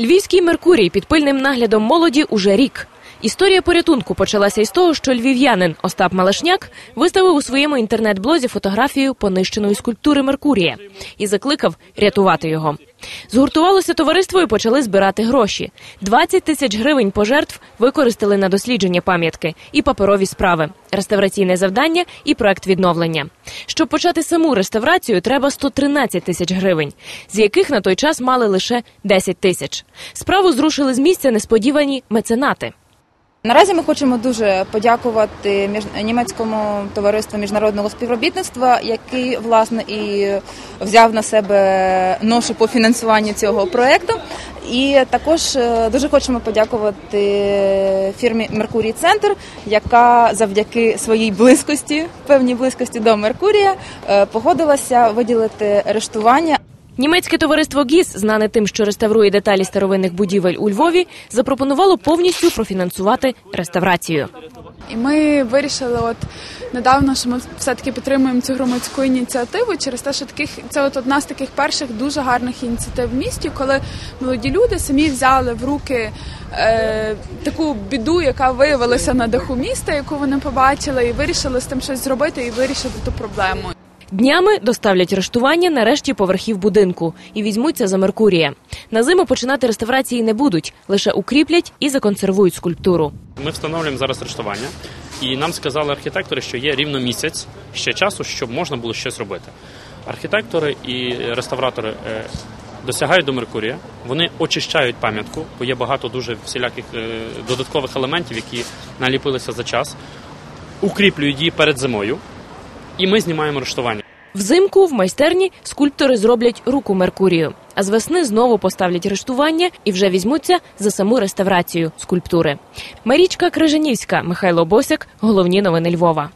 Львівський Меркурій під пильним наглядом молоді уже рік. Історія порятунку почалася із того, що львів'янин Остап Малашняк виставив у своєму інтернет-блозі фотографію понищеної скульптури Меркурія і закликав рятувати його. Згуртувалося товариство і почали збирати гроші. 20 тисяч гривень пожертв використали на дослідження пам'ятки і паперові справи, реставраційне завдання і проект відновлення. Щоб почати саму реставрацію, треба 113 тисяч гривень, з яких на той час мали лише 10 тисяч. Справу зрушили з місця несподівані меценати. Наразі ми хочемо дуже подякувати німецькому товариству міжнародного співробітництва, який власне і взяв на себе ношу по фінансуванню цього проекту. І також е, дуже хочемо подякувати фірмі Меркурій Центр, яка завдяки своїй близькості, певній близькості до Меркурія, е, погодилася виділити арештування Німецьке товариство ГІС, знане тим, що реставрує деталі старовинних будівель у Львові, запропонувало повністю профінансувати реставрацію. І ми вирішили, от недавно, що ми все-таки підтримуємо цю громадську ініціативу через те, що таких це от одна з таких перших дуже гарних ініціатив в місті, коли молоді люди самі взяли в руки е, таку біду, яка виявилася на даху міста, яку вони побачили, і вирішили з тим щось зробити і вирішити ту проблему. Днями доставлять рештування на решті поверхів будинку і візьмуться за Меркурія. На зиму починати реставрації не будуть, лише укріплять і законсервують скульптуру. Ми встановлюємо зараз рештування, і нам сказали архітектори, що є рівно місяць ще часу, щоб можна було щось робити. Архітектори і реставратори е, досягають до Меркурія, вони очищають пам'ятку, бо є багато дуже всіляких е, додаткових елементів, які наліпилися за час, укріплюють її перед зимою, і ми знімаємо рештування. Взимку в майстерні скульптори зроблять руку Меркурію, а з весни знову поставлять рештування і вже візьмуться за саму реставрацію скульптури. Марічка Крижанівська, Михайло Босяк. Головні новини Львова.